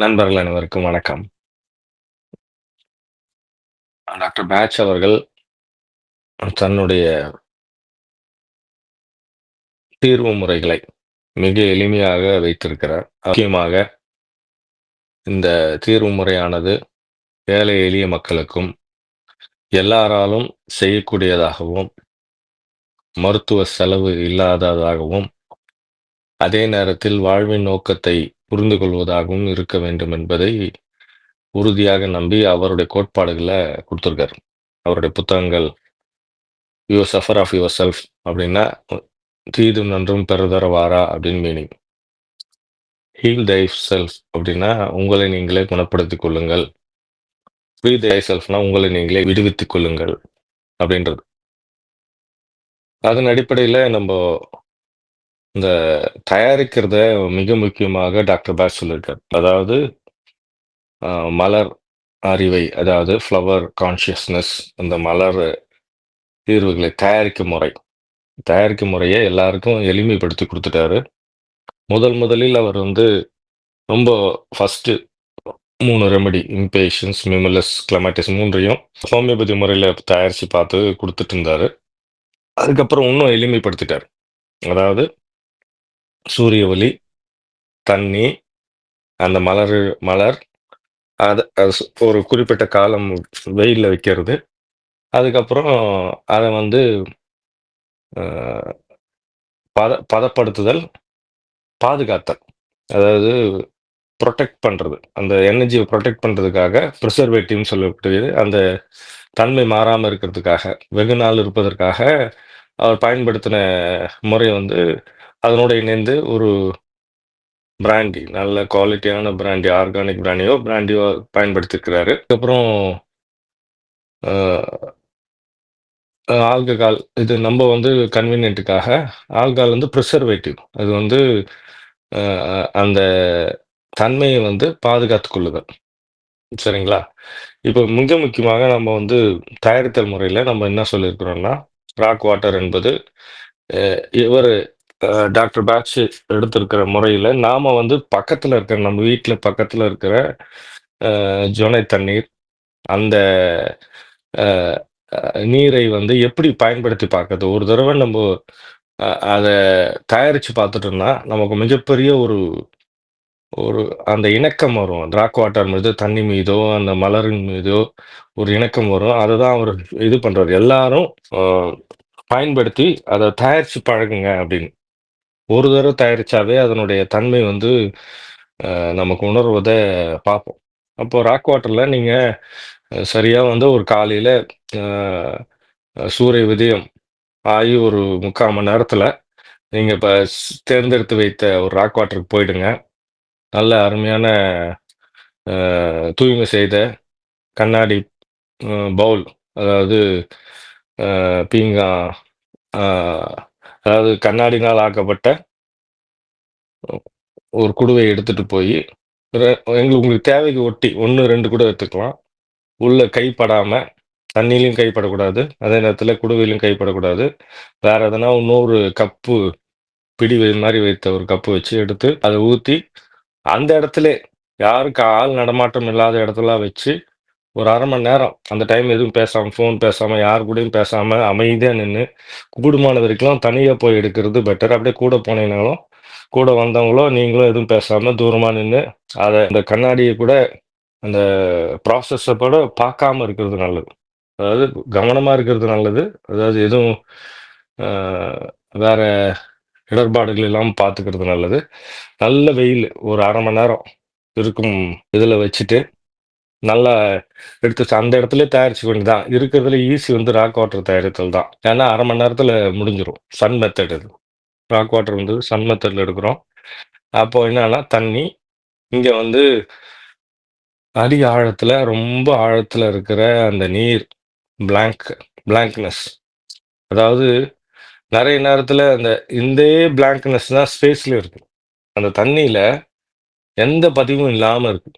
நண்பர்கள் அனைவருக்கும் வணக்கம். டாக்டர் பேட்ச் அவர்கள் தன்னுடைய தீர்வு முறைகளை மிக எளிமையாக வைத்திருக்கிறார். முக்கியமாக இந்த தீர்வு முறையானது ஏழை எளிய மக்களுக்கும் எல்லாராலும் செய்யக்கூடியதாகவும், மருத்துவ செலவு இல்லாததாகவும், அதே நேரத்தில் வாழ்வின் நோக்கத்தை புரிந்து கொள்வதாகவும் இருக்க வேண்டும் என்பதை உறுதியாக நம்பி அவருடைய கோட்பாடுகளை கொடுத்துருக்காரு அவருடைய புத்தகங்கள் "you suffer of yourself" அப்படின்னா, "தீதும் நன்றும் பிறர்தர வாரா" அப்படின்னு மீனிங். "ஹீல் தை செல்ஃப்" அப்படின்னா, "உங்களை நீங்களே குணப்படுத்திக் கொள்ளுங்கள்." "ஃப்ரீ தை செல்ஃப்னா" உங்களை நீங்களே விடுவித்துக் கொள்ளுங்கள் அப்படின்றது. அதன் அடிப்படையில நம்ம இந்த தயாரிக்கிறத மிக முக்கியமாக டாக்டர் பேட்ச் சொல்லியிருக்காரு. அதாவது அ மலர் அறிவை, அதாவது ஃப்ளவர் கான்ஷியஸ்னஸ் அந்த மலர் தீர்வுகளை தயாரிக்கும் முறை. தயாரிக்கும் முறைய எல்லாருக்கும் எளிமைப்படுத்தி குடுத்துட்டாரு. முதல் முதலில் அவர் வந்து ரொம்ப first 3 remedy impatiens, mimulus, clematis 3யும் homeopathy முறையில தயாரிச்சு பார்த்து குடுத்துட்டு இருந்தாரு. அதுக்கப்புறம் இன்னும் எளிமைப்படுத்திட்டாரு. அதாவது சூரிய ஒளி, தண்ணி, அந்த மலர் மலர், அது ஒரு குறிப்பிட்ட காலம் வெயிலில் வைக்கிறது. அதுக்கப்புறம் அதை வந்து பத பதப்படுத்துதல், பாதுகாத்தல். அதாவது ப்ரொடெக்ட் பண்ணுறது அந்த எனர்ஜியை ப்ரொடெக்ட் பண்ணுறதுக்காக ப்ரிசர்வேட்டிவ்னு சொல்லக்கூடியது, அந்த தன்மை மாறாமல் இருக்கிறதுக்காக, வெகு நாள் இருப்பதற்காக அவர் பயன்படுத்தின முறை வந்து அதனோட இணைந்து ஒரு பிராண்டி, நல்ல குவாலிட்டியான பிராண்டி, ஆர்கானிக் பிராண்டியோ, பிராண்டியோ பயன்படுத்தியிருக்கிறாரு. அதுக்கப்புறம் ஆல்கஹால் இது நம்ம வந்து கன்வீனியன்ட்டுக்காக ஆல்கஹால் வந்து ப்ரிசர்வேட்டிவ் அது வந்து அந்த தன்மையை வந்து பாதுகாத்து கொள்ளுதல். சரிங்களா? இப்போ மிக முக்கியமாக நம்ம வந்து தயாரித்தல் முறையில் நம்ம என்ன சொல்லியிருக்கிறோம்னா, ராக் வாட்டர் என்பது இவர் டாக்டர் பேட்ச் எடுத்திருக்கிற முறையில் நாம் வந்து பக்கத்தில் இருக்கிற நம்ம வீட்டில் பக்கத்தில் இருக்கிற ஜொனை தண்ணீர், அந்த நீரை வந்து எப்படி பயன்படுத்தி பார்க்கறது ஒரு தடவை நம்ம அதை தயாரித்து பார்த்துட்டோம்னா, நமக்கு மிகப்பெரிய ஒரு ஒரு அந்த இணக்கம் வரும். ராக் வாட்டர் மீது, தண்ணி மீதோ, அந்த மலரின் மீதோ ஒரு இணக்கம் வரும். அதை தான் அவர் இது பண்ணுறாரு எல்லாரும் பயன்படுத்தி அதை தயாரித்து பழகுங்க அப்படின்னு. ஒரு தடவை தயாரிச்சாவே அதனுடைய தன்மை வந்து நமக்கு உணர்வதை பார்ப்போம். அப்போ ராக் வாட்டர்ல நீங்க சரியாக சரியா வந்து ஒரு காலையில சூரிய உதயம் ஆகி ஒரு 3/4 மணி நேரத்துல நீங்க இப்ப தேர்ந்தெடுத்து வைத்த ஒரு ராக் வாட்டருக்கு போயிடுங்க. நல்ல அருமையான தூய்மை செய்த கண்ணாடி பவுல் அதாவது பீங்கா அதாவது கண்ணாடினால் ஆக்கப்பட்ட ஒரு குடுவையை எடுத்துட்டு போய் எங்களுக்கு உங்களுக்கு தேவைக்கு ஒட்டி 1, 2 கூட எடுத்துக்கலாம். உள்ளே கைப்படாமல் தண்ணியிலையும் கைப்படக்கூடாது அதே நேரத்தில் குடுவையிலும் கைப்படக்கூடாது வேறு எதனா இன்னொரு கப்பு, பிடி வை வைத்த ஒரு கப்பு வச்சு எடுத்து, அதை ஊற்றி அந்த இடத்துல யாருக்கு ஆள் நடமாட்டம் இல்லாத இடத்துல வச்சு, ஒரு அரை மணி நேரம் அந்த டைம் எதுவும் பேசாமல் ஃபோன் பேசாமல் யார் கூடயும் பேசாமல் அமைதியாக நின்று கூடுமான தனியாக போய் எடுக்கிறது பெட்டர். அப்படியே கூட போனீங்கனாலும், கூட வந்தவங்களோ, நீங்களும் எதுவும் பேசாமல் தூரமாக நின்று அதை அந்த கண்ணாடியை கூட அந்த ப்ராசஸை கூட பார்க்காம இருக்கிறது நல்லது. அதாவது கவனமாக இருக்கிறது நல்லது. அதாவது எதுவும் வேற இடர்பாடுகள் இல்லாமல் பார்த்துக்கிறது நல்லது. நல்ல வெயில் ஒரு அரை மணி நேரம் இருக்கும் இதில் வச்சுட்டு, நல்லா எடுத்து அந்த இடத்துல தயாரிச்சுக்க வேண்டியது தான். இருக்கிறதுல ஈஸி வந்து ராக் வாட்டர் தயாரித்தல் தான். ஏன்னா அரை மணி நேரத்தில் முடிஞ்சிடும் சன் மெத்தட் இது. ராக் வாட்டர் வந்து சன் மெத்தடில் எடுக்கிறோம். அப்போ என்னன்னா தண்ணி, இங்கே வந்து அடி ஆழத்தில் ரொம்ப ஆழத்தில் இருக்கிற அந்த நீர் பிளாங்க் பிளாங்க்னஸ். அதாவது நிறைய நேரத்தில் அந்த இந்த பிளாங்க்னஸ் தான் ஸ்பேஸ்லயும் இருக்கு. அந்த தண்ணியில் எந்த பதிவும் இல்லாமல் இருக்கு.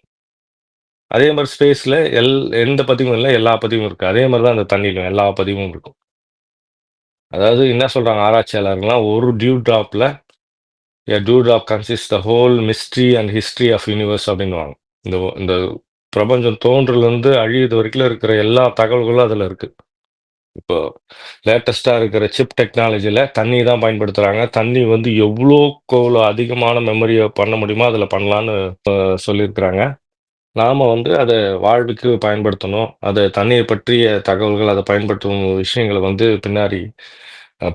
அதே மாதிரி ஸ்பேஸில் எல் எந்த பதிவும் இல்லை எல்லா பதிவும் இருக்குது அதே மாதிரி தான் அந்த தண்ணியிலும் எல்லா பதிவும் இருக்கும். அதாவது என்ன சொல்கிறாங்க ஆராய்ச்சியாளர்கள்லாம், ஒரு dew ட்ராப்பில் a dew drop consist the whole mystery and history of universe அப்படின்னுவாங்க. இந்த இந்த பிரபஞ்சம் தோன்றிலிருந்து அழியுது வரைக்கும் இருக்கிற எல்லா தகவல்களும் அதில் இருக்குது இப்போ லேட்டஸ்ட்டாக இருக்கிற சிப் டெக்னாலஜியில் தண்ணி தான் பயன்படுத்துகிறாங்க தண்ணி வந்து எவ்வளோக்கு எவ்வளோ அதிகமான மெமரியை பண்ண முடியுமோ அதில் பண்ணலான்னு சொல்லியிருக்கிறாங்க நாம் வந்து அதை வாழ்வுக்கு பயன்படுத்தணும். அதை தண்ணியை பற்றிய தகவல்கள் அதை பயன்படுத்தும் விஷயங்களை வந்து பின்னாடி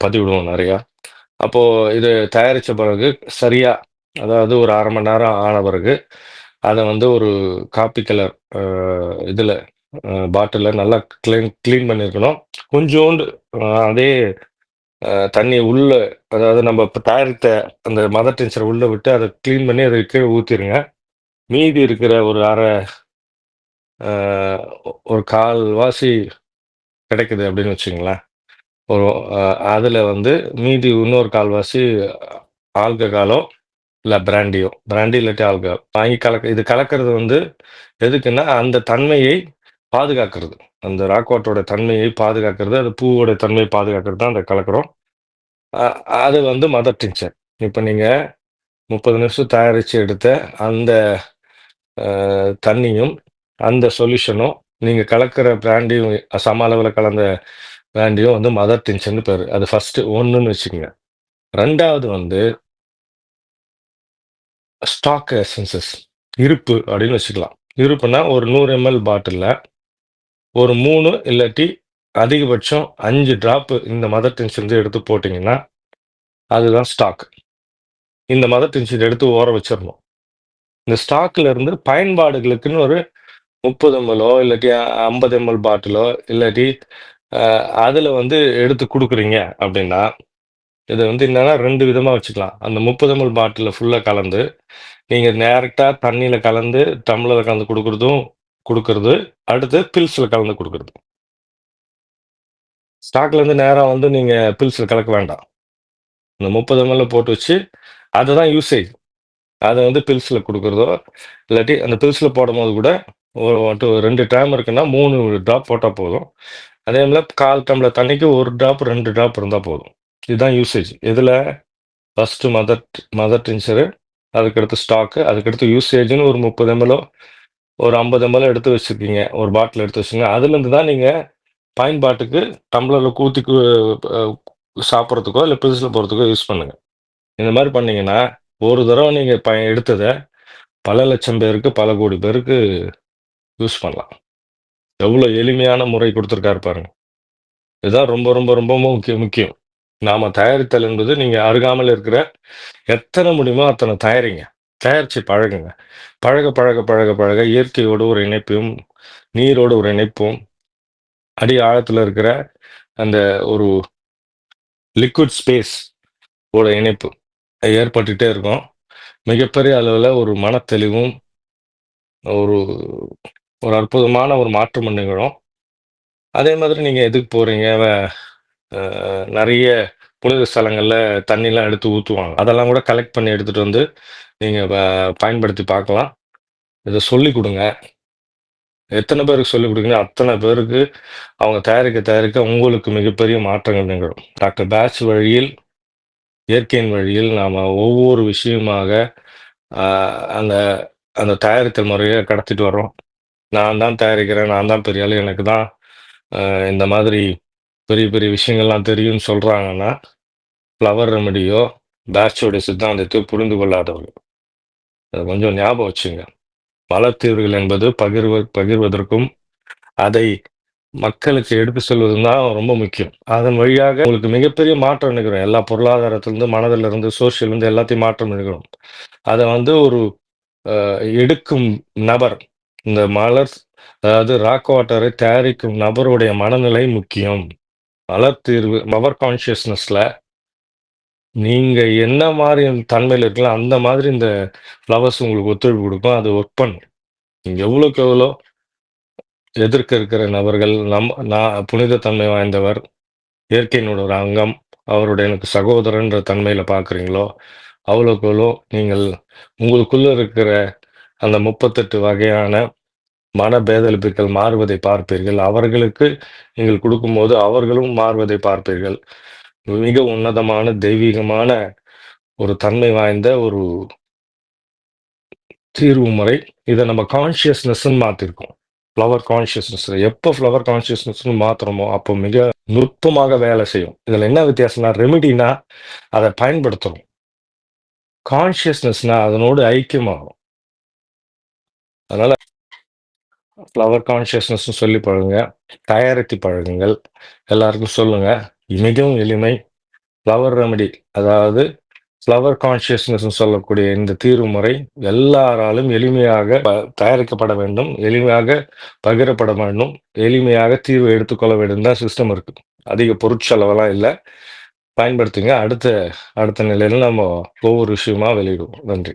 பதிவிடுவோம் நிறையா. அப்போது இது தயாரித்த பிறகு சரியாக அதாவது ஒரு அரை மணி நேரம் ஆன பிறகு அதை வந்து ஒரு காப்பி கலர் இதில் பாட்டிலில் நல்லா க்ளீன் க்ளீன் பண்ணியிருக்கணும். கொஞ்சோண்டு அதே தண்ணி உள்ள அதாவது நம்ம இப்போ தயாரித்த அந்த மதர் டென்சரை உள்ளே விட்டு அதை க்ளீன் பண்ணி அதை கீழே ஊற்றிடுங்க மீதி இருக்கிற ஒரு அரை ஒரு கால்வாசி கிடைக்குது அப்படின்னு வச்சுங்களேன் ஒரு அதில் வந்து மீதி இன்னொரு கால்வாசி ஆல்கஹாலோ இல்லை பிராண்டியோ. பிராண்டி இல்லாட்டி ஆல்கஹால் வாங்கி கலக்க இது கலக்கிறது வந்து எதுக்குன்னா அந்த தன்மையை பாதுகாக்கிறது. அந்த ராக் வாட்டரோட தன்மையை பாதுகாக்கிறது அது பூவோட தன்மையை பாதுகாக்கிறது தான் அந்த கலக்கிறோம். அது வந்து மதர் டின்ச்சர் இப்போ நீங்கள் முப்பது நிமிஷம் தயாரித்து எடுத்த அந்த தண்ணியும் அந்த சொல்யூஷனும் நீங்கள் கலக்கிற பிராண்டியும் சம அளவில் கலந்த பிராண்டியும் வந்து மதர் டின்ச்சர்னு பேர். அது ஃபர்ஸ்ட் ஒன்றுன்னு வச்சுக்கோங்க. ரெண்டாவது வந்து ஸ்டாக் எசன்சஸ் இருப்பு அப்படின்னு வச்சுக்கலாம். இருப்புனா ஒரு நூறு எம்எல் பாட்டிலில் ஒரு மூணு இல்லாட்டி அதிகபட்சம் அஞ்சு ட்ராப்பு இந்த மதர் டென்ஷன் எடுத்து போட்டிங்கன்னா அதுதான் ஸ்டாக் இந்த மதர் டென்ஷன் எடுத்து ஓர வச்சிடணும். இந்த ஸ்டாக்ல இருந்து பயன்பாடுகளுக்குன்னு ஒரு முப்பது எம்எல்ஓ இல்லாட்டி ஐம்பது எம்எல் பாட்டிலோ இல்லாட்டி அதில் வந்து எடுத்து கொடுக்குறீங்க அப்படின்னா இதை வந்து என்னன்னா ரெண்டு விதமாக வச்சுக்கலாம். அந்த முப்பது எம்எல் பாட்டிலில் ஃபுல்லாக கலந்து நீங்கள் டேரெக்டாக தண்ணியில் கலந்து தமிழில் கலந்து கொடுக்குறதும் கொடுக்கறது அடுத்து பில்ஸில் கலந்து கொடுக்கறது. ஸ்டாக்ல இருந்து வந்து நீங்கள் பில்ஸில் கலக்க வேண்டாம். இந்த முப்பது எம்எல்ல போட்டு வச்சு அதுதான் யூசேஜ் அதை வந்து பில்ஸில் கொடுக்குறதோ இல்லாட்டி அந்த பில்ஸில் போடும்போது கூட ஒரு ஒரு ரெண்டு டைம் இருக்குன்னா மூணு ட்ராப் போட்டால் போதும். அதே மாதிரி கால் டம்ளர் தண்ணிக்கு ஒரு ட்ராப் ரெண்டு ட்ராப் இருந்தால் போதும். இதுதான் யூசேஜ் இதில் ஃபஸ்ட்டு மதர் மதர் டின்ச்சரு அதுக்கடுத்து ஸ்டாக்கு அதுக்கடுத்து யூசேஜ்னு ஒரு முப்பது எம்எல்ஓ ஒரு ஐம்பது எம்எல்ஓ எடுத்து வச்சுருக்கீங்க. ஒரு பாட்டில் எடுத்து வச்சுருங்க அதுலேருந்து தான் நீங்கள் பயன்பாட்டுக்கு டம்ளரில் ஊற்றி சாப்பிட்றதுக்கோ இல்லை பில்ஸில் போகிறதுக்கோ யூஸ் பண்ணுங்கள் இந்த மாதிரி பண்ணீங்கன்னா ஒரு தடவை நீங்கள் ப எடுத்ததை பல லட்சம் பேருக்கு பல கோடி பேருக்கு யூஸ் பண்ணலாம். எவ்வளோ எளிமையான முறை கொடுத்துருக்காரு பாருங்க. இதுதான் ரொம்ப ரொம்ப ரொம்ப முக்கியம் முக்கியம். நாம தயாரித்தல் என்பது நீங்கள் அருகாமல் இருக்கிற எத்தனை முடியுமோ அத்தனை தயாரிங்க. தயாரித்து பழகுங்க. பழக பழக பழக பழக இயற்கையோடு ஒரு இணைப்பையும் நீரோடு ஒரு இணைப்பும் அடி ஆழத்தில் இருக்கிற அந்த ஒரு லிக்விட் ஸ்பேஸ் ஓட இணைப்பு. ஏற்பட்டுட்டே இருக்கும். மிகப்பெரிய அளவில் ஒரு மனத்தெளிவும் ஒரு ஒரு அற்புதமான ஒரு மாற்றம் நிகழும். அதே மாதிரி நீங்கள் எதுக்கு போகிறீங்க நிறைய புனித ஸ்தலங்களில் தண்ணிலாம் எடுத்து ஊற்றுவாங்க அதெல்லாம் கூட கலெக்ட் பண்ணி எடுத்துகிட்டு வந்து நீங்கள் பயன்படுத்தி பார்க்கலாம். இதை சொல்லி கொடுங்க. எத்தனை பேருக்கு சொல்லிக் கொடுங்க அத்தனை பேருக்கு அவங்க தயாரிக்க தயாரிக்க உங்களுக்கு மிகப்பெரிய மாற்றங்கள் நிகழும். டாக்டர் பேட்ச் வழியில் இயற்கையின் வழியில் நாம் ஒவ்வொரு விஷயமாக அந்த அந்த தயாரித்தல் முறையை கடத்திட்டு வர்றோம். நான் தான் தயாரிக்கிறேன் நான் தான் பெரிய ஆள் எனக்கு தான் இந்த மாதிரி பெரிய பெரிய விஷயங்கள்லாம் தெரியும்னு சொல்கிறாங்கன்னா ஃப்ளவர் ரெமடியோ பேட்சோடைய சித்தாந்தத்தை புரிந்து கொள்ளாதவர்கள். அதை கொஞ்சம் ஞாபகம் வச்சுங்க. மலத்தீவுகள் என்பது பகிர்வ பகிர்வதற்கும் அதை மக்களுக்கு எடுத்து செல்வது தான் ரொம்ப முக்கியம். அதன் வழியாக உங்களுக்கு மிகப்பெரிய மாற்றம் நிற்கிறோம் எல்லா பொருளாதாரத்திலிருந்து மனதிலிருந்து சோசியல்லேருந்து எல்லாத்தையும் மாற்றம் நிற்கிறோம் அதை வந்து ஒரு எடுக்கும் நபர் இந்த மலர் அதாவது ராக் வாட்டரை தயாரிக்கும் நபருடைய மனநிலை முக்கியம். மலர் தீர்வு மவர் கான்சியஸ்னஸ்ல நீங்க என்ன மாதிரி தன்மையில் இருக்கலாம் அந்த மாதிரி இந்த ஃப்ளவர்ஸ் உங்களுக்கு ஒத்துழைப்பு கொடுக்கும். அது ஒர்க் பண்ணும் நீங்கள் எவ்வளோக்கு எவ்வளோ எதிர்க்க இருக்கிற நபர்கள் நம் நான் புனித தன்மை வாய்ந்தவர் இயற்கையினோட ஒரு அங்கம் அவருடைய எனக்கு சகோதரன்ற தன்மையில பார்க்குறீங்களோ அவ்வளோக்கு நீங்கள் உங்களுக்குள்ள இருக்கிற அந்த முப்பத்தெட்டு வகையான மன பேதலிப்புகள் மாறுவதை பார்ப்பீர்கள். அவர்களுக்கு நீங்கள் கொடுக்கும்போது அவர்களும் மாறுவதை பார்ப்பீர்கள். மிக உன்னதமான தெய்வீகமான ஒரு தன்மை வாய்ந்த ஒரு தீர்வு முறை. இதை நம்ம கான்ஷியஸ்னஸ்ன்னு மாத்திருக்கோம். ஃப்ளவர் கான்ஷியஸ்னஸ் எப்போ ஃப்ளவர் கான்ஷியஸ்னஸ்னு மாத்துறோமோ அப்போ மிக நுட்பமாக வேலை செய்யும். இதில் என்ன வித்தியாசம்னா ரெமிடினா அதை பயன்படுத்துகிறோம் கான்ஷியஸ்னஸ்னா அதனோடு ஐக்கியமாகும். அதனால் ஃப்ளவர் கான்ஷியஸ்னஸ்னு சொல்லி பழகுங்க. தயாரித்து பழகுங்கள். எல்லாருக்கும் சொல்லுங்கள் மிகவும் எளிமை. ஃப்ளவர் ரெமடி அதாவது ஃப்ளவர் கான்சியஸ்னஸ் சொல்லக்கூடிய இந்த தீர்வு முறை எல்லாராலும் எளிமையாக தயாரிக்கப்பட வேண்டும் எளிமையாக பகிரப்பட வேண்டும் எளிமையாக தீர்வு எடுத்துக்கொள்ள வேண்டும் தான் சிஸ்டம் இருக்கு. அதிக பொருட்செலவெல்லாம் இல்லை. பயன்படுத்துங்க. அடுத்த அடுத்த நிலையில நம்ம ஒவ்வொரு விஷயமா வெளியிடுவோம். நன்றி.